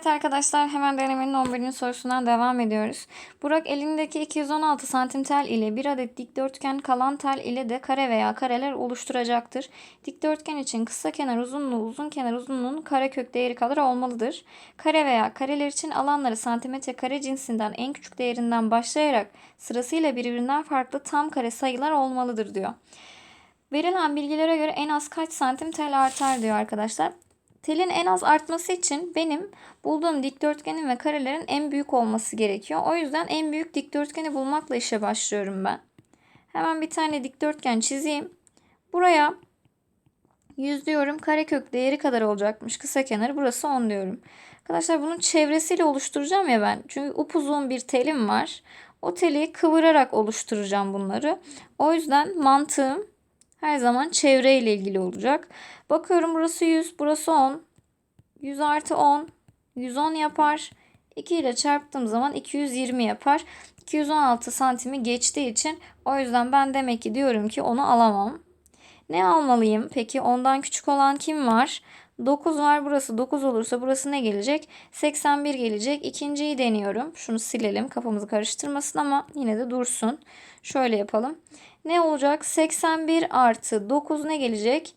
Evet arkadaşlar hemen denemenin 11. sorusundan devam ediyoruz. Burak elindeki 216 santim tel ile bir adet dikdörtgen kalan tel ile de kare veya kareler oluşturacaktır. Dikdörtgen için kısa kenar uzunluğu uzun kenar uzunluğunun karekök değeri kadar olmalıdır. Kare veya kareler için alanları santimetre kare cinsinden en küçük değerinden başlayarak sırasıyla birbirinden farklı tam kare sayılar olmalıdır diyor. Verilen bilgilere göre en az kaç santim tel artar diyor arkadaşlar. Telin en az artması için benim bulduğum dikdörtgenin ve karelerin en büyük olması gerekiyor. O yüzden en büyük dikdörtgeni bulmakla işe başlıyorum ben. Hemen bir tane dikdörtgen çizeyim. Buraya 100 diyorum. Karekök değeri kadar olacakmış. Kısa kenarı burası 10 diyorum. Arkadaşlar bunun çevresiyle oluşturacağım ya ben. Çünkü upuzun bir telim var. O teli kıvırarak oluşturacağım bunları. O yüzden mantığım her zaman çevreyle ilgili olacak. Bakıyorum burası 100, burası 10. 100 artı 10, 110 yapar. 2 ile çarptığım zaman 220 yapar. 216 santimi geçtiği için o yüzden ben demek ki diyorum ki onu alamam. Ne almalıyım? Peki ondan küçük olan kim var? 9 var burası 9 olursa burası ne gelecek? 81 gelecek. İkinciyi deniyorum. Şunu silelim kafamızı karıştırmasın ama yine de dursun. Şöyle yapalım. Ne olacak? 81 artı 9 ne gelecek?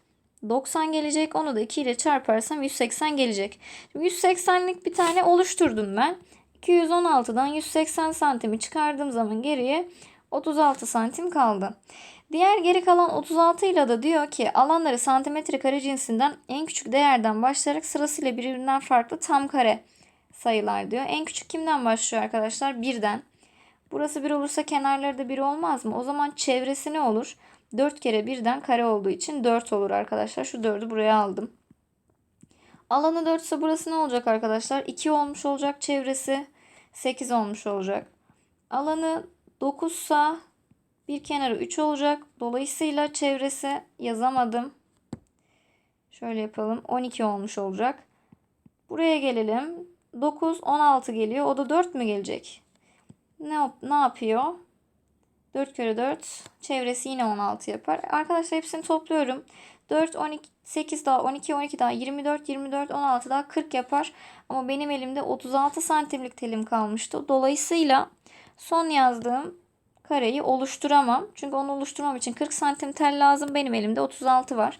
90 gelecek. Onu da 2 ile çarparsam 180 gelecek. Şimdi 180'lik bir tane oluşturdum ben. 216'dan 180 santimi çıkardığım zaman geriye 36 santim kaldı. Diğer geri kalan 36 ile de diyor ki alanları santimetre kare cinsinden en küçük değerden başlayarak sırasıyla birbirinden farklı tam kare sayılar diyor. En küçük kimden başlıyor arkadaşlar? Birden. Burası 1 olursa kenarları da 1 olmaz mı? O zaman çevresi ne olur? 4 kere birden kare olduğu için 4 olur arkadaşlar. Şu 4'ü buraya aldım. Alanı 4 ise burası ne olacak arkadaşlar? 2 olmuş olacak çevresi. 8 olmuş olacak. Alanı 9 ise bir kenarı 3 olacak. Dolayısıyla çevresi yazamadım. Şöyle yapalım. 12 olmuş olacak. Buraya gelelim. 9, 16 geliyor. O da 4 mü gelecek? Ne, ne yapıyor? 4 kere 4 çevresi yine 16 yapar. Arkadaşlar hepsini topluyorum. 4, 12, 8 daha 12, 12 daha 24, 24, 16 daha 40 yapar. Ama benim elimde 36 santimlik telim kalmıştı. Dolayısıyla son yazdığım kareyi oluşturamam. Çünkü onu oluşturmam için 40 santim tel lazım. Benim elimde 36 var.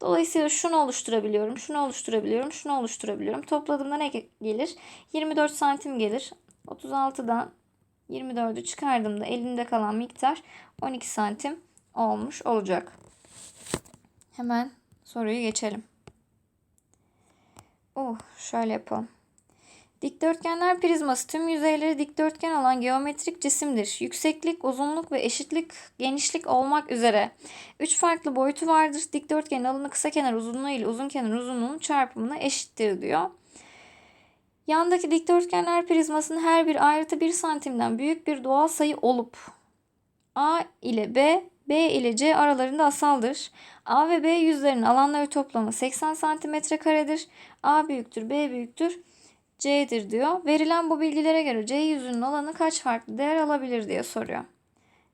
Dolayısıyla şunu oluşturabiliyorum, şunu oluşturabiliyorum, şunu oluşturabiliyorum. Topladığımda ne ge- gelir? 24 santim gelir. 36'dan 24'ü çıkardığımda elimde kalan miktar 12 santim olmuş olacak. Hemen soruyu geçelim. Oh, şöyle yapalım. Dikdörtgenler prizması tüm yüzeyleri dikdörtgen olan geometrik cisimdir. Yükseklik, uzunluk ve eşitlik, genişlik olmak üzere. Üç farklı boyutu vardır. Dikdörtgenin alanı kısa kenar uzunluğu ile uzun kenar uzunluğunun çarpımına eşittir diyor. Yandaki dikdörtgenler prizmasının her bir ayrıtı 1 santimden büyük bir doğal sayı olup A ile B, B ile C aralarında asaldır. A ve B yüzlerinin alanları toplamı 80 santimetre karedir. A büyüktür, B büyüktür, C'dir diyor. Verilen bu bilgilere göre C yüzünün alanı kaç farklı değer alabilir diye soruyor.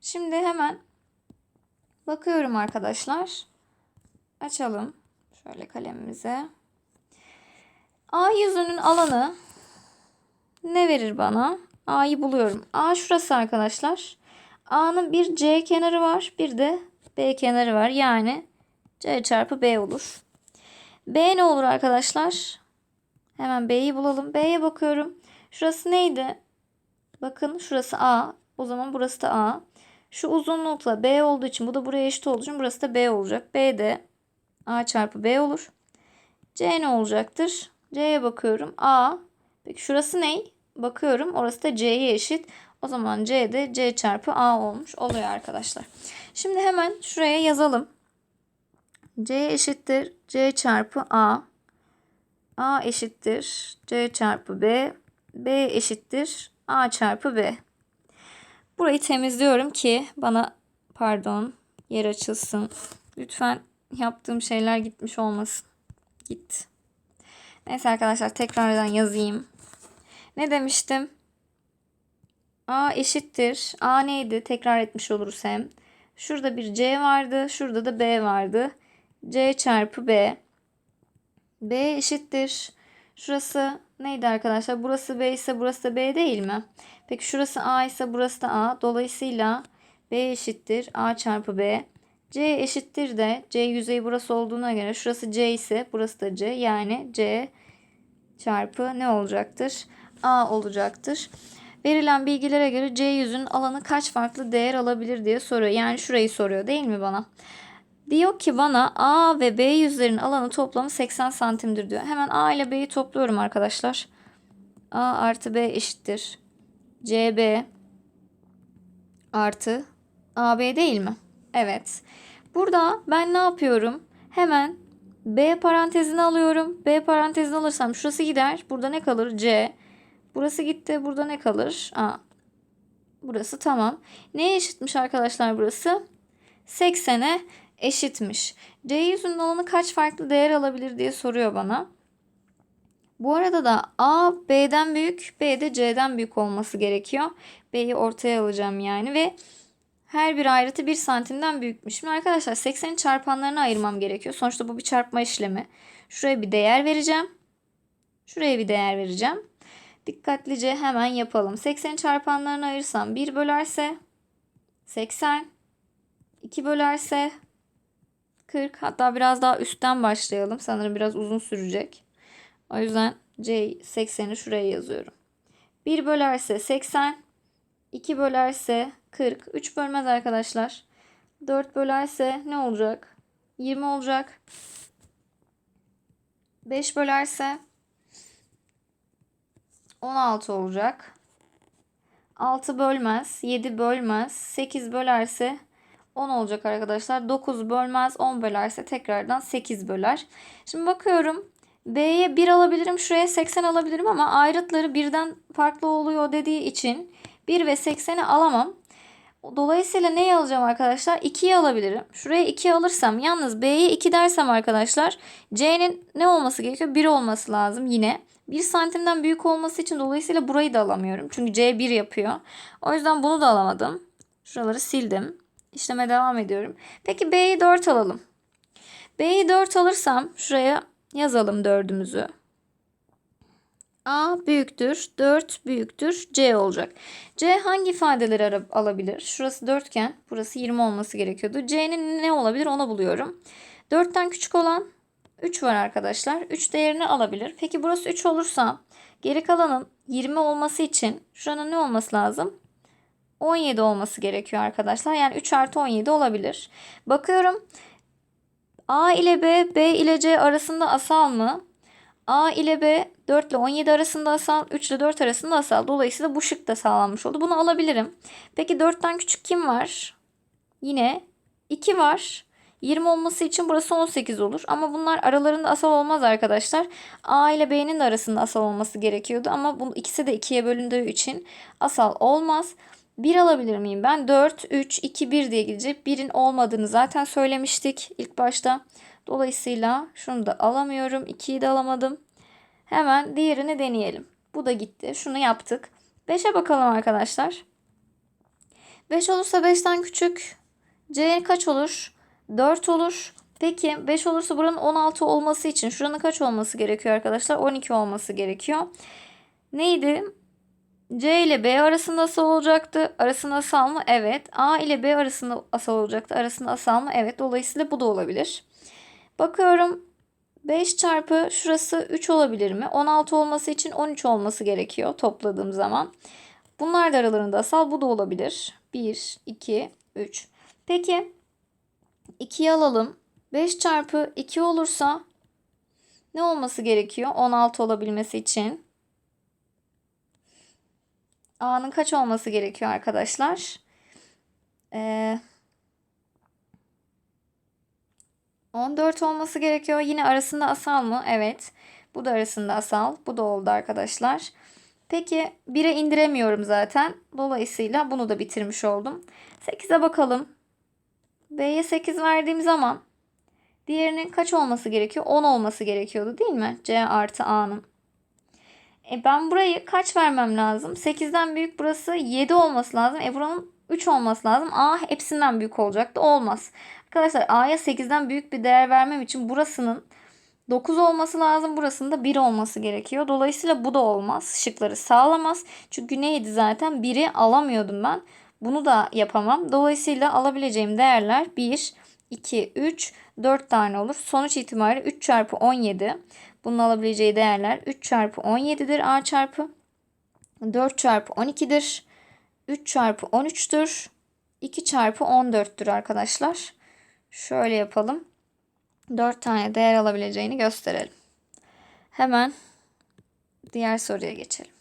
Şimdi hemen bakıyorum arkadaşlar. Açalım şöyle kalemimize. A yüzünün alanı ne verir bana? A'yı buluyorum. A şurası arkadaşlar. A'nın bir C kenarı var. Bir de B kenarı var. Yani C çarpı B olur. B ne olur arkadaşlar? Hemen B'yi bulalım. B'ye bakıyorum. Şurası neydi? Bakın şurası A. O zaman burası da A. Şu uzunlukla B olduğu için bu da buraya eşit olduğu için burası da B olacak. B de A çarpı B olur. C ne olacaktır? C'ye bakıyorum. A. Peki şurası ne? Bakıyorum. Orası da C'ye eşit. O zaman C de C çarpı A olmuş oluyor arkadaşlar. Şimdi hemen şuraya yazalım. C eşittir C çarpı A. A eşittir C çarpı B. B eşittir A çarpı B. Burayı temizliyorum ki bana pardon yer açılsın. Lütfen yaptığım şeyler gitmiş olmasın. Gitti. Neyse arkadaşlar tekrardan yazayım. Ne demiştim? A eşittir. A neydi? Tekrar etmiş oluruz hem. Şurada bir C vardı. Şurada da B vardı. C çarpı B. B eşittir. Şurası neydi arkadaşlar? Burası B ise burası da B değil mi? Peki şurası A ise burası da A. Dolayısıyla B eşittir A çarpı B. C eşittir de C yüzeyi burası olduğuna göre şurası C ise burası da C. Yani C çarpı ne olacaktır? A olacaktır. Verilen bilgilere göre C yüzünün alanı kaç farklı değer alabilir diye soruyor. Yani şurayı soruyor değil mi bana? Diyor ki bana A ve B yüzlerin alanı toplamı 80 santimdir diyor. Hemen A ile B'yi topluyorum arkadaşlar. A artı B eşittir. CB artı AB değil mi? Evet. Burada ben ne yapıyorum? Hemen B parantezini alıyorum. B parantezini alırsam şurası gider. Burada ne kalır? C. Burası gitti. Burada ne kalır? A. Burası tamam. Neye eşitmiş arkadaşlar burası? 80'e eşitmiş. C yüzünün alanı kaç farklı değer alabilir diye soruyor bana. Bu arada da A B'den büyük, B de C'den büyük olması gerekiyor. B'yi ortaya alacağım yani ve her bir ayrıtı 1 santimden büyükmüş. Şimdi arkadaşlar 80'in çarpanlarını ayırmam gerekiyor. Sonuçta bu bir çarpma işlemi. Şuraya bir değer vereceğim. Şuraya bir değer vereceğim. Dikkatlice hemen yapalım. 80'in çarpanlarını ayırsam 1 bölerse 80. 2 bölerse 40. Hatta biraz daha üstten başlayalım. Sanırım biraz uzun sürecek. O yüzden C 80'i şuraya yazıyorum. 1 bölerse 80. 2 bölerse 40. 3 bölmez arkadaşlar. 4 bölerse ne olacak? 20 olacak. 5 bölerse 16 olacak. 6 bölmez, 7 bölmez, 8 bölerse 10 olacak arkadaşlar. 9 bölmez, 10 bölerse tekrardan 8 böler. Şimdi bakıyorum. B'ye 1 alabilirim, şuraya 80 alabilirim ama ayrıtları birden farklı oluyor dediği için 1 ve 80'i alamam. Dolayısıyla neyi alacağım arkadaşlar? 2'yi alabilirim. Şuraya 2 alırsam yalnız B'ye 2 dersem arkadaşlar C'nin ne olması gerekiyor? 1 olması lazım yine. 1 santimden büyük olması için dolayısıyla burayı da alamıyorum. Çünkü C 1 yapıyor. O yüzden bunu da alamadım. Şuraları sildim. İşleme devam ediyorum. Peki B'yi 4 alalım. B'yi 4 alırsam şuraya yazalım 4'ümüzü. A büyüktür, 4 büyüktür, C olacak. C hangi ifadeleri alabilir? Şurası dörtgen, burası 20 olması gerekiyordu. C'nin ne olabilir onu buluyorum. 4'ten küçük olan 3 var arkadaşlar. 3 değerini alabilir. Peki burası 3 olursa geri kalanın 20 olması için şuranın ne olması lazım? 17 olması gerekiyor arkadaşlar. Yani 3 artı 17 olabilir. Bakıyorum. A ile B, B ile C arasında asal mı? A ile B 4 ile 17 arasında asal, 3 ile 4 arasında asal. Dolayısıyla bu şık da sağlanmış oldu. Bunu alabilirim. Peki 4'ten küçük kim var? Yine 2 var. 20 olması için burası 18 olur. Ama bunlar aralarında asal olmaz arkadaşlar. A ile B'nin arasında asal olması gerekiyordu. Ama bu ikisi de 2'ye bölündüğü için asal olmaz. 1 alabilir miyim ben? 4, 3, 2, 1 diye gidecek. 1'in olmadığını zaten söylemiştik ilk başta. Dolayısıyla şunu da alamıyorum. 2'yi de alamadım. Hemen diğerini deneyelim. Bu da gitti. Şunu yaptık. 5'e bakalım arkadaşlar. 5 olursa 5'ten küçük. C kaç olur? 4 olur. Peki 5 olursa buranın 16 olması için şuranın kaç olması gerekiyor arkadaşlar? 12 olması gerekiyor. Neydi? C ile B arasında asal olacaktı. Arasında asal mı? Evet. A ile B arasında asal olacaktı. Arasında asal mı? Evet. Dolayısıyla bu da olabilir. Bakıyorum 5 çarpı şurası 3 olabilir mi? 16 olması için 13 olması gerekiyor topladığım zaman. Bunlar da aralarında asal. Bu da olabilir. 1, 2, 3. Peki 2'yi alalım. 5 çarpı 2 olursa ne olması gerekiyor? 16 olabilmesi için. A'nın kaç olması gerekiyor arkadaşlar? Ee, 14 olması gerekiyor. Yine arasında asal mı? Evet. Bu da arasında asal. Bu da oldu arkadaşlar. Peki 1'e indiremiyorum zaten. Dolayısıyla bunu da bitirmiş oldum. 8'e bakalım. B'ye 8 verdiğim zaman diğerinin kaç olması gerekiyor? 10 olması gerekiyordu değil mi? C artı A'nın. E ben burayı kaç vermem lazım? 8'den büyük burası 7 olması lazım. E buranın 3 olması lazım. A hepsinden büyük olacaktı. Olmaz. Arkadaşlar A'ya 8'den büyük bir değer vermem için burasının 9 olması lazım. Burasında 1 olması gerekiyor. Dolayısıyla bu da olmaz. Şıkları sağlamaz. Çünkü neydi zaten? 1'i alamıyordum ben. Bunu da yapamam. Dolayısıyla alabileceğim değerler 1, 2, 3, 4 tane olur. Sonuç itibariyle 3 çarpı 17. Bunun alabileceği değerler 3 çarpı 17'dir A çarpı. 4 çarpı 12'dir. 3 çarpı 13'tür. 2 çarpı 14'tür arkadaşlar. Şöyle yapalım. 4 tane değer alabileceğini gösterelim. Hemen diğer soruya geçelim.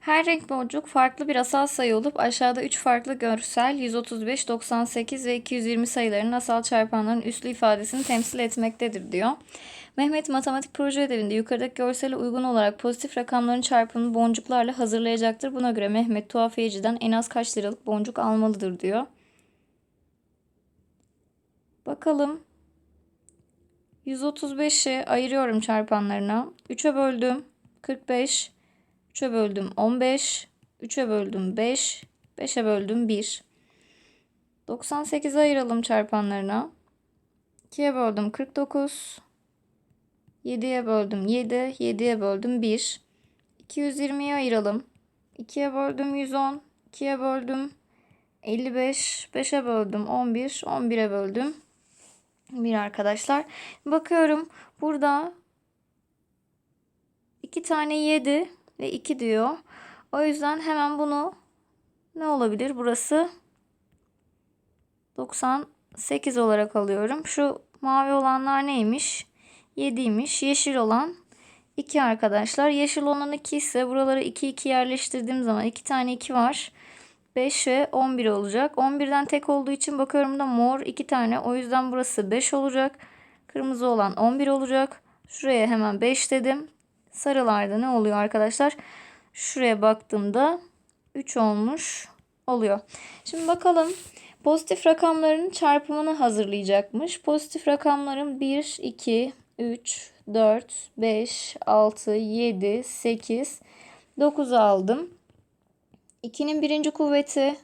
Her renk boncuk farklı bir asal sayı olup aşağıda 3 farklı görsel 135, 98 ve 220 sayılarının asal çarpanların üslü ifadesini temsil etmektedir diyor. Mehmet matematik proje ödevinde yukarıdaki görsele uygun olarak pozitif rakamların çarpımını boncuklarla hazırlayacaktır. Buna göre Mehmet tuhafiyeciden en az kaç liralık boncuk almalıdır diyor. Bakalım. 135'i ayırıyorum çarpanlarına. 3'e böldüm. 45. 3'e böldüm 15. 3'e böldüm 5. 5'e böldüm 1. 98'e ayıralım çarpanlarına. 2'ye böldüm 49. 7'ye böldüm 7. 7'ye böldüm 1. 220'ye ayıralım. 2'ye böldüm 110. 2'ye böldüm 55. 5'e böldüm 11. 11'e böldüm 1 arkadaşlar. Bakıyorum burada 2 tane 7 ve 2 diyor. O yüzden hemen bunu ne olabilir? Burası 98 olarak alıyorum. Şu mavi olanlar neymiş? 7'ymiş. Yeşil olan 2 arkadaşlar. Yeşil olan 2 ise buraları 2 2 yerleştirdiğim zaman 2 tane 2 var. 5 ve 11 olacak. 11'den tek olduğu için bakıyorum da mor 2 tane. O yüzden burası 5 olacak. Kırmızı olan 11 olacak. Şuraya hemen 5 dedim. Sarılarda ne oluyor arkadaşlar? Şuraya baktığımda 3 olmuş oluyor. Şimdi bakalım pozitif rakamların çarpımını hazırlayacakmış. Pozitif rakamların 1, 2, 3, 4, 5, 6, 7, 8, 9 aldım. 2'nin birinci kuvveti,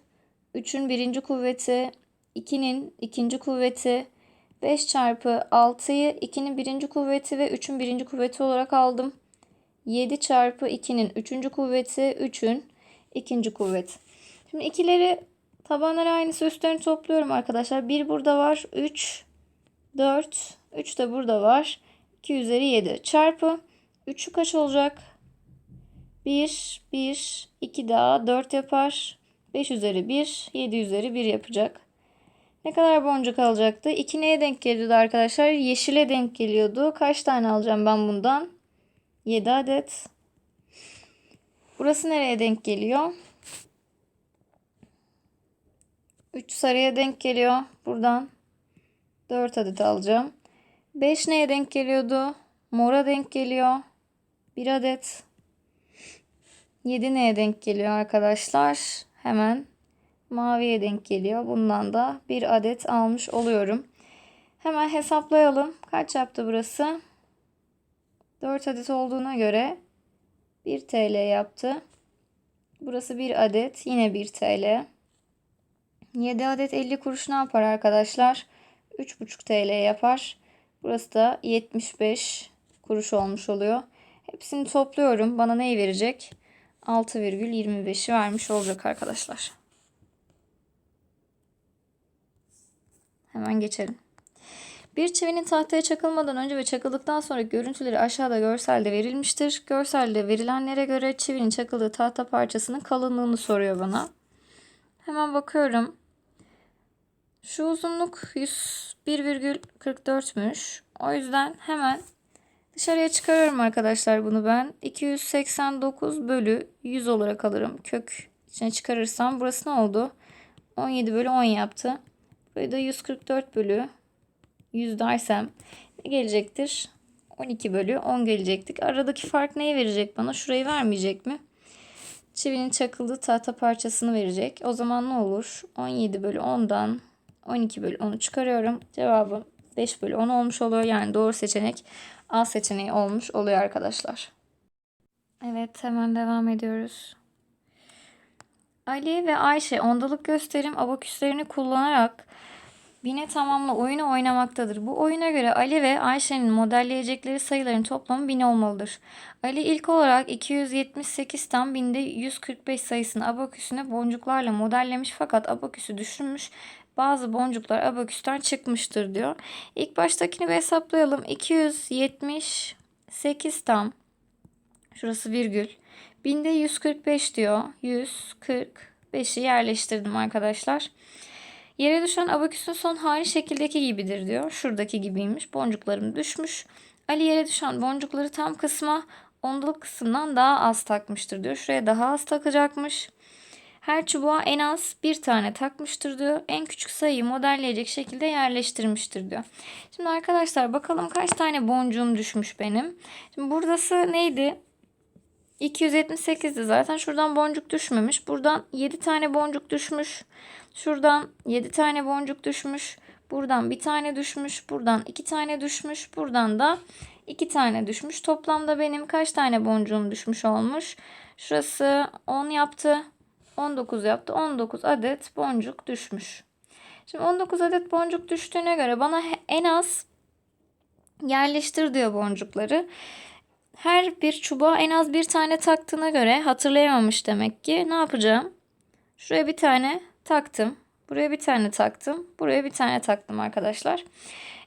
3'ün birinci kuvveti, 2'nin ikinci kuvveti, 5 çarpı 6'yı 2'nin birinci kuvveti ve 3'ün birinci kuvveti olarak aldım. 7 çarpı 2'nin üçüncü kuvveti, 3'ün ikinci kuvveti. Şimdi ikileri tabanları aynısı üstlerini topluyorum arkadaşlar. 1 burada var. 3, 4, 3 de burada var. 2 üzeri 7 çarpı 3'ü kaç olacak? 1, 1, 2 daha 4 yapar. 5 üzeri 1, 7 üzeri 1 yapacak. Ne kadar boncuk alacaktı? 2 neye denk geliyordu arkadaşlar? Yeşile denk geliyordu. Kaç tane alacağım ben bundan? 7 adet. Burası nereye denk geliyor? 3 sarıya denk geliyor. Buradan 4 adet alacağım. 5 neye denk geliyordu? Mora denk geliyor. 1 adet. 7 neye denk geliyor arkadaşlar? Hemen maviye denk geliyor. Bundan da bir adet almış oluyorum. Hemen hesaplayalım. Kaç yaptı burası? 4 adet olduğuna göre 1 TL yaptı. Burası 1 adet. Yine 1 TL. 7 adet 50 kuruş ne yapar arkadaşlar? 3,5 TL yapar. Burası da 75 kuruş olmuş oluyor. Hepsini topluyorum. Bana neyi verecek? 6,25'i vermiş olacak arkadaşlar. Hemen geçelim. Bir çivinin tahtaya çakılmadan önce ve çakıldıktan sonra görüntüleri aşağıda görselde verilmiştir. Görselde verilenlere göre çivinin çakıldığı tahta parçasının kalınlığını soruyor bana. Hemen bakıyorum. Şu uzunluk 101,44'müş. O yüzden hemen dışarıya çıkarıyorum arkadaşlar bunu ben. 289 bölü 100 olarak alırım. Kök içine çıkarırsam burası ne oldu? 17 bölü 10 yaptı. Burayı da 144 bölü 100 dersem ne gelecektir? 12 bölü 10 gelecektik. Aradaki fark neyi verecek bana? Şurayı vermeyecek mi? Çivinin çakıldığı tahta parçasını verecek. O zaman ne olur? 17 bölü 10'dan 12 bölü 10'u çıkarıyorum. Cevabım 5 bölü 10 olmuş oluyor. Yani doğru seçenek A seçeneği olmuş oluyor arkadaşlar. Evet hemen devam ediyoruz. Ali ve Ayşe ondalık gösterim abaküslerini kullanarak Bine tamamla oyunu oynamaktadır. Bu oyuna göre Ali ve Ayşe'nin modelleyecekleri sayıların toplamı 1000 olmalıdır. Ali ilk olarak 278 tam binde 145 sayısını abaküsüne boncuklarla modellemiş fakat abaküsü düşürmüş. Bazı boncuklar abaküsten çıkmıştır diyor. İlk baştakini bir hesaplayalım. 278 tam. Şurası virgül. Binde 145 diyor. 145'i yerleştirdim arkadaşlar. Yere düşen abaküsün son hali şekildeki gibidir diyor. Şuradaki gibiymiş. Boncuklarım düşmüş. Ali yere düşen boncukları tam kısma ondalık kısımdan daha az takmıştır diyor. Şuraya daha az takacakmış. Her çubuğa en az bir tane takmıştır diyor. En küçük sayıyı modelleyecek şekilde yerleştirmiştir diyor. Şimdi arkadaşlar bakalım kaç tane boncuğum düşmüş benim. Şimdi buradası neydi? 278'di zaten. Şuradan boncuk düşmemiş. Buradan 7 tane boncuk düşmüş. Şuradan 7 tane boncuk düşmüş. Buradan bir tane düşmüş. Buradan 2 tane düşmüş. Buradan da 2 tane düşmüş. Toplamda benim kaç tane boncuğum düşmüş olmuş? Şurası 10 yaptı. 19 yaptı. 19 adet boncuk düşmüş. Şimdi 19 adet boncuk düştüğüne göre bana en az yerleştir diyor boncukları. Her bir çubuğa en az bir tane taktığına göre hatırlayamamış demek ki. Ne yapacağım? Şuraya bir tane taktım. Buraya bir tane taktım. Buraya bir tane taktım arkadaşlar.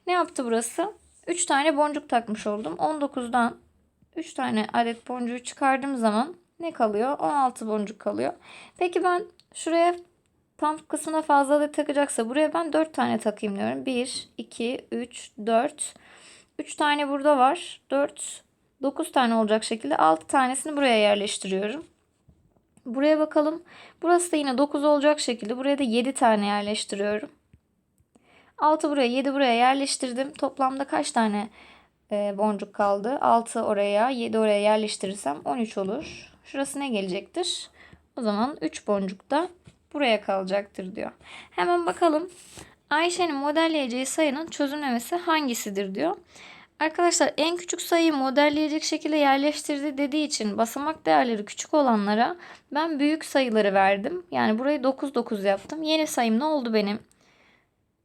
Ne yaptı burası? 3 tane boncuk takmış oldum. 19'dan 3 tane adet boncuğu çıkardığım zaman ne kalıyor? 16 boncuk kalıyor. Peki ben şuraya tam kısmına fazla da takacaksa buraya ben 4 tane takayım diyorum. 1, 2, 3, 4. 3 tane burada var. 4, 9 tane olacak şekilde 6 tanesini buraya yerleştiriyorum. Buraya bakalım. Burası da yine 9 olacak şekilde buraya da 7 tane yerleştiriyorum. 6 buraya 7 buraya yerleştirdim. Toplamda kaç tane e, boncuk kaldı? 6 oraya 7 oraya yerleştirirsem 13 olur. Şurası ne gelecektir? O zaman 3 boncuk da buraya kalacaktır diyor. Hemen bakalım. Ayşe'nin modelleyeceği sayının çözümlemesi hangisidir diyor. Arkadaşlar en küçük sayıyı modelleyecek şekilde yerleştirdi dediği için basamak değerleri küçük olanlara ben büyük sayıları verdim. Yani burayı 9 9 yaptım. Yeni sayım ne oldu benim?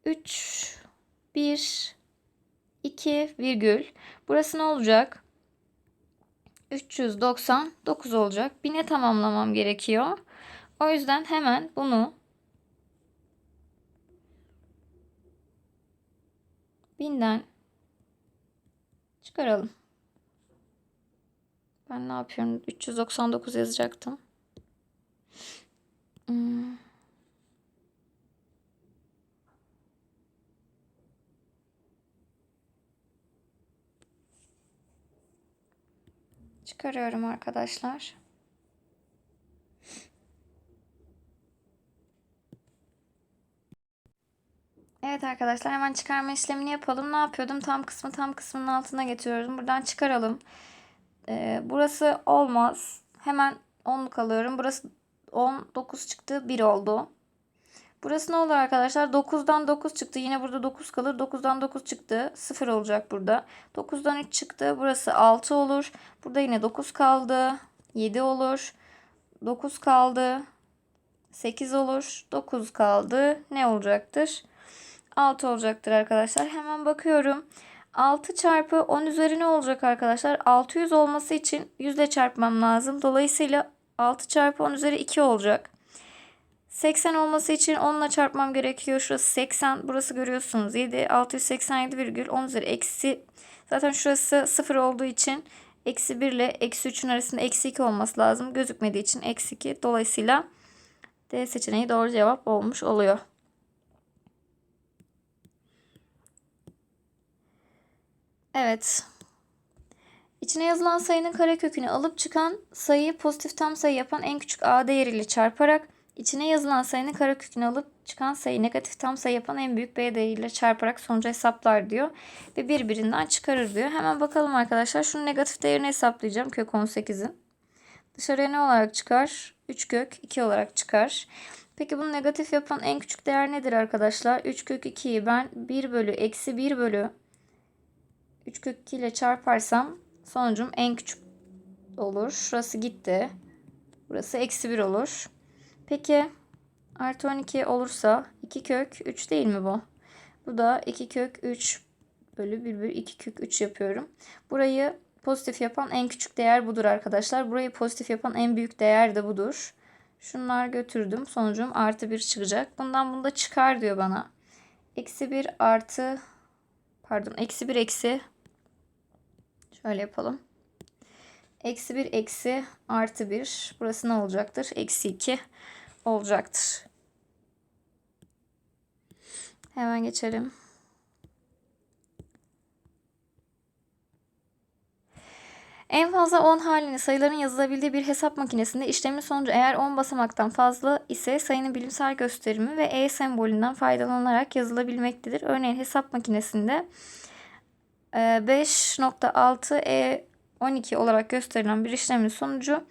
3 1 2 virgül. Burası ne olacak? 399 olacak. 1000'e tamamlamam gerekiyor. O yüzden hemen bunu binden çıkaralım. Ben ne yapıyorum? 399 yazacaktım. Hmm. Çıkarıyorum arkadaşlar. Evet arkadaşlar hemen çıkarma işlemini yapalım. Ne yapıyordum? Tam kısmı tam kısmının altına getiriyorum. Buradan çıkaralım. Ee, burası olmaz. Hemen 10'luk alıyorum. Burası 10, 9 çıktı. 1 oldu. Burası ne olur arkadaşlar? 9'dan 9 çıktı. Yine burada 9 kalır. 9'dan 9 çıktı. 0 olacak burada. 9'dan 3 çıktı. Burası 6 olur. Burada yine 9 kaldı. 7 olur. 9 kaldı. 8 olur. 9 kaldı. Ne olacaktır? 6 olacaktır arkadaşlar. Hemen bakıyorum. 6 çarpı 10 üzeri ne olacak arkadaşlar? 600 olması için 100 ile çarpmam lazım. Dolayısıyla 6 çarpı 10 üzeri 2 olacak. 80 olması için 10 ile çarpmam gerekiyor. Şurası 80. Burası görüyorsunuz. 7, 687 virgül 10 üzeri eksi. Zaten şurası 0 olduğu için eksi 1 ile eksi 3'ün arasında eksi 2 olması lazım. Gözükmediği için eksi 2. Dolayısıyla D seçeneği doğru cevap olmuş oluyor. Evet. İçine yazılan sayının karekökünü alıp çıkan sayıyı pozitif tam sayı yapan en küçük a değeriyle çarparak içine yazılan sayının karekökünü alıp çıkan sayı negatif tam sayı yapan en büyük b değeriyle çarparak sonucu hesaplar diyor. Ve birbirinden çıkarır diyor. Hemen bakalım arkadaşlar. Şunun negatif değerini hesaplayacağım. Kök 18'in. Dışarıya ne olarak çıkar? 3 kök 2 olarak çıkar. Peki bunu negatif yapan en küçük değer nedir arkadaşlar? 3 kök 2'yi ben 1 bölü eksi 1 bölü 3 kök 2 ile çarparsam sonucum en küçük olur. Şurası gitti. Burası eksi 1 olur. Peki artı 12 olursa 2 kök 3 değil mi bu? Bu da 2 kök 3 bölü 1 bölü 2 kök 3 yapıyorum. Burayı pozitif yapan en küçük değer budur arkadaşlar. Burayı pozitif yapan en büyük değer de budur. Şunlar götürdüm. Sonucum artı 1 çıkacak. Bundan bunu da çıkar diyor bana. Eksi 1 artı pardon eksi 1 eksi şöyle yapalım. Eksi 1 eksi artı 1. Burası ne olacaktır? Eksi 2 olacaktır. Hemen geçelim. En fazla 10 halini sayıların yazılabildiği bir hesap makinesinde işlemin sonucu eğer 10 basamaktan fazla ise sayının bilimsel gösterimi ve E sembolünden faydalanarak yazılabilmektedir. Örneğin hesap makinesinde 5.6 E 12 olarak gösterilen bir işlemin sonucu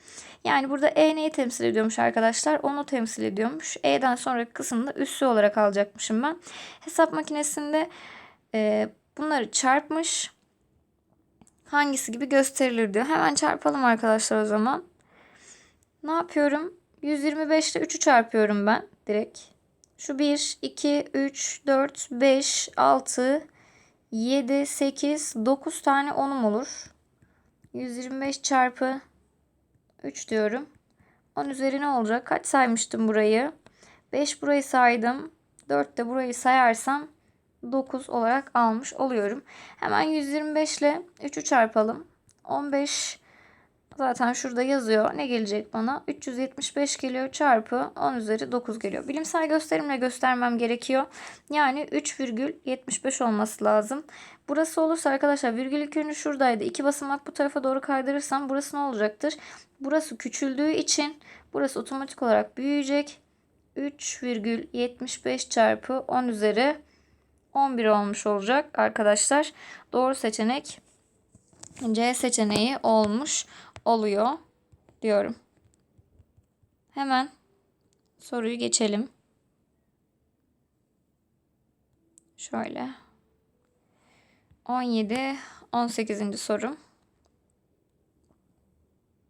yani burada E neyi temsil ediyormuş arkadaşlar? Onu temsil ediyormuş. E'den sonraki kısımda üssü olarak alacakmışım ben. Hesap makinesinde e, bunları çarpmış. Hangisi gibi gösterilir diyor. Hemen çarpalım arkadaşlar o zaman. Ne yapıyorum? 125 ile 3'ü çarpıyorum ben direkt. Şu 1, 2, 3, 4, 5, 6, 7, 8, 9 tane 10'um olur. 125 çarpı 3 diyorum. 10 üzeri ne olacak? Kaç saymıştım burayı? 5 burayı saydım. 4 de burayı sayarsam 9 olarak almış oluyorum. Hemen 125 ile 3'ü çarpalım. 15 zaten şurada yazıyor. Ne gelecek bana? 375 geliyor çarpı 10 üzeri 9 geliyor. Bilimsel gösterimle göstermem gerekiyor. Yani 3,75 olması lazım. Burası olursa arkadaşlar virgül ilk önce şuradaydı. İki basamak bu tarafa doğru kaydırırsam burası ne olacaktır? Burası küçüldüğü için burası otomatik olarak büyüyecek. 3,75 çarpı 10 üzeri 11 olmuş olacak arkadaşlar. Doğru seçenek C seçeneği olmuş oluyor diyorum. Hemen soruyu geçelim. Şöyle. 17 18. soru.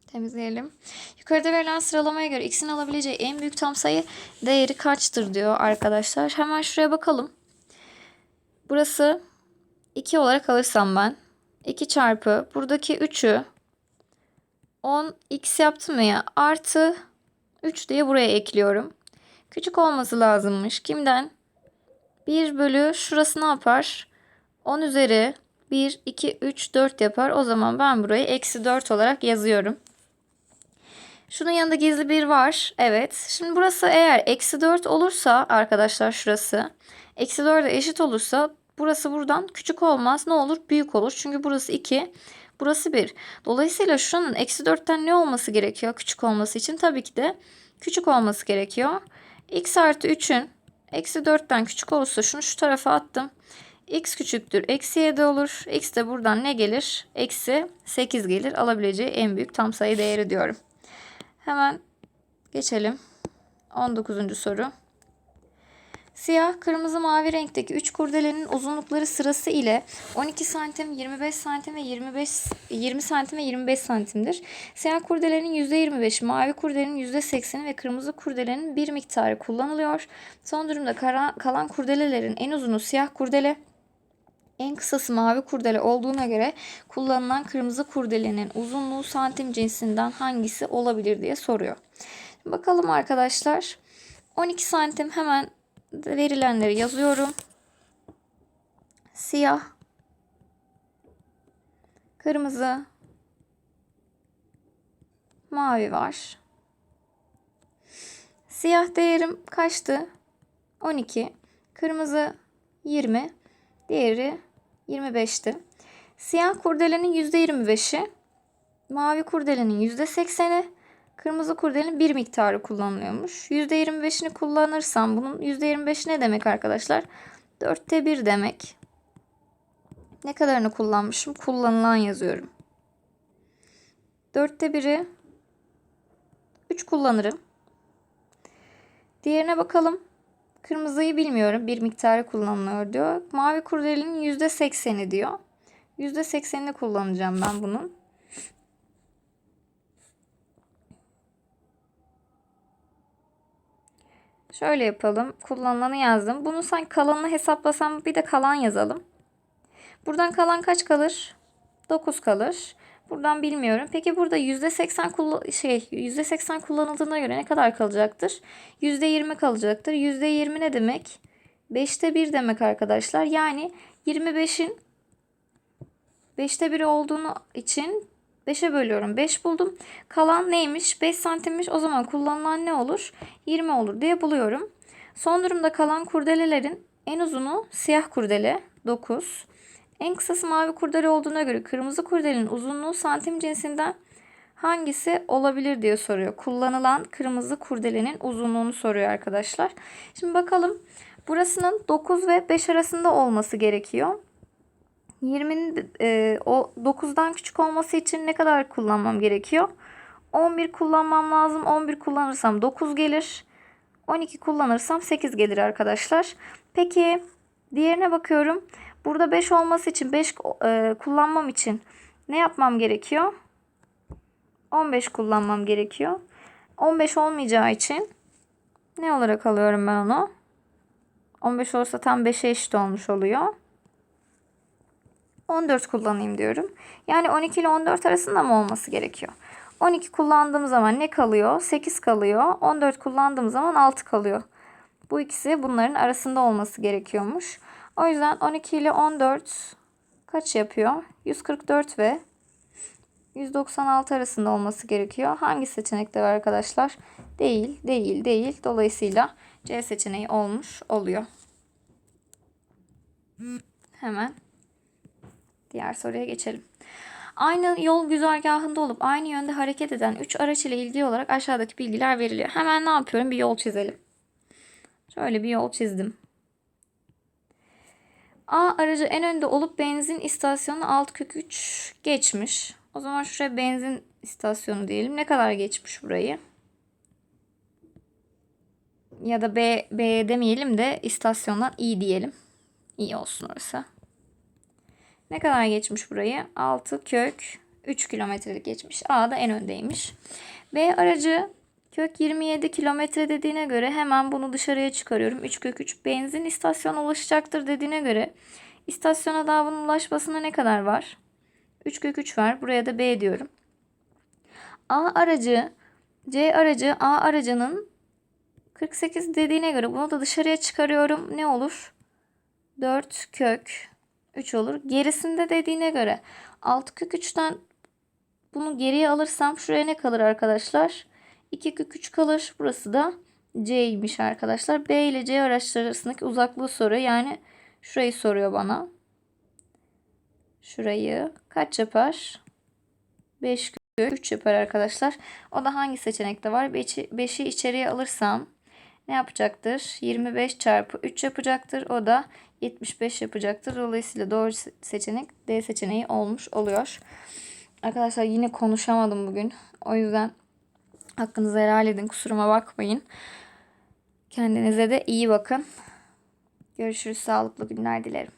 Temizleyelim. Yukarıda verilen sıralamaya göre x'in alabileceği en büyük tam sayı değeri kaçtır diyor arkadaşlar. Hemen şuraya bakalım. Burası 2 olarak alırsam ben 2 çarpı buradaki 3'ü 10 x yaptım ya artı 3 diye buraya ekliyorum. Küçük olması lazımmış. Kimden? 1 bölü şurası ne yapar? 10 üzeri 1, 2, 3, 4 yapar. O zaman ben burayı eksi 4 olarak yazıyorum. Şunun yanında gizli bir var. Evet. Şimdi burası eğer eksi 4 olursa arkadaşlar şurası. Eksi 4'e eşit olursa burası buradan küçük olmaz. Ne olur? Büyük olur. Çünkü burası 2. Burası 1. Dolayısıyla şunun eksi 4'ten ne olması gerekiyor küçük olması için? Tabii ki de küçük olması gerekiyor. x artı 3'ün eksi 4'ten küçük olursa şunu şu tarafa attım. x küçüktür. Eksi 7 olur. x de buradan ne gelir? Eksi 8 gelir. Alabileceği en büyük tam sayı değeri diyorum. Hemen geçelim. 19. soru. Siyah, kırmızı, mavi renkteki 3 kurdelenin uzunlukları sırası ile 12 santim, 25 santim ve 25 20 santim ve 25 santimdir. Siyah kurdelenin %25'i, mavi kurdelenin %80'i ve kırmızı kurdelenin bir miktarı kullanılıyor. Son durumda kalan kurdelelerin en uzunu siyah kurdele, en kısası mavi kurdele olduğuna göre kullanılan kırmızı kurdelenin uzunluğu santim cinsinden hangisi olabilir diye soruyor. Bakalım arkadaşlar. 12 santim hemen verilenleri yazıyorum. Siyah, kırmızı, mavi var. Siyah değerim kaçtı? 12. Kırmızı 20. Diğeri 25'ti. Siyah kurdelenin %25'i, mavi kurdelenin %80'i, kırmızı kurdelenin bir miktarı kullanılıyormuş. %25'ini kullanırsam bunun %25 ne demek arkadaşlar? 4'te 1 demek. Ne kadarını kullanmışım? Kullanılan yazıyorum. 4'te 1'i 3 kullanırım. Diğerine bakalım. Kırmızıyı bilmiyorum. Bir miktarı kullanılıyor diyor. Mavi kurdelenin %80'i diyor. %80'ini kullanacağım ben bunun. Şöyle yapalım. Kullanılanı yazdım. Bunu sanki kalanını hesaplasam bir de kalan yazalım. Buradan kalan kaç kalır? 9 kalır. Buradan bilmiyorum. Peki burada %80 kullan şey %80 kullanıldığına göre ne kadar kalacaktır? %20 kalacaktır. %20 ne demek? 5'te 1 demek arkadaşlar. Yani 25'in 5'te 1 olduğunu için 5'e bölüyorum. 5 buldum. Kalan neymiş? 5 santimmiş. O zaman kullanılan ne olur? 20 olur diye buluyorum. Son durumda kalan kurdelelerin en uzunu siyah kurdele 9. En kısası mavi kurdele olduğuna göre kırmızı kurdelenin uzunluğu santim cinsinden hangisi olabilir diye soruyor. Kullanılan kırmızı kurdelenin uzunluğunu soruyor arkadaşlar. Şimdi bakalım. Burasının 9 ve 5 arasında olması gerekiyor. 20'nin e, o 9'dan küçük olması için ne kadar kullanmam gerekiyor? 11 kullanmam lazım. 11 kullanırsam 9 gelir. 12 kullanırsam 8 gelir arkadaşlar. Peki diğerine bakıyorum. Burada 5 olması için 5 e, kullanmam için ne yapmam gerekiyor? 15 kullanmam gerekiyor. 15 olmayacağı için ne olarak alıyorum ben onu? 15 olursa tam 5'e eşit olmuş oluyor. 14 kullanayım diyorum. Yani 12 ile 14 arasında mı olması gerekiyor? 12 kullandığım zaman ne kalıyor? 8 kalıyor. 14 kullandığım zaman 6 kalıyor. Bu ikisi bunların arasında olması gerekiyormuş. O yüzden 12 ile 14 kaç yapıyor? 144 ve 196 arasında olması gerekiyor. Hangi seçenekte var arkadaşlar? Değil, değil, değil. Dolayısıyla C seçeneği olmuş oluyor. Hemen diğer soruya geçelim. Aynı yol güzergahında olup aynı yönde hareket eden 3 araç ile ilgili olarak aşağıdaki bilgiler veriliyor. Hemen ne yapıyorum? Bir yol çizelim. Şöyle bir yol çizdim. A aracı en önde olup benzin istasyonu alt kök 3 geçmiş. O zaman şuraya benzin istasyonu diyelim. Ne kadar geçmiş burayı? Ya da B, B demeyelim de istasyondan İ diyelim. İyi olsun orası. Ne kadar geçmiş burayı? 6 kök 3 kilometrelik geçmiş. A da en öndeymiş. B aracı kök 27 kilometre dediğine göre hemen bunu dışarıya çıkarıyorum. 3 kök 3 benzin istasyona ulaşacaktır dediğine göre istasyona daha bunun ulaşmasına ne kadar var? 3 kök 3 var. Buraya da B diyorum. A aracı C aracı A aracının 48 dediğine göre bunu da dışarıya çıkarıyorum. Ne olur? 4 kök 3 olur. Gerisinde dediğine göre 6 kök 3'ten bunu geriye alırsam şuraya ne kalır arkadaşlar? 2 kök 3 kalır. Burası da C'ymiş arkadaşlar. B ile C araçları arasındaki uzaklığı soruyor. Yani şurayı soruyor bana. Şurayı kaç yapar? 5 kök 3 yapar arkadaşlar. O da hangi seçenekte var? 5'i içeriye alırsam ne yapacaktır? 25 çarpı 3 yapacaktır. O da 75 yapacaktır. Dolayısıyla doğru seçenek D seçeneği olmuş oluyor. Arkadaşlar yine konuşamadım bugün. O yüzden hakkınızı helal edin. Kusuruma bakmayın. Kendinize de iyi bakın. Görüşürüz. Sağlıklı günler dilerim.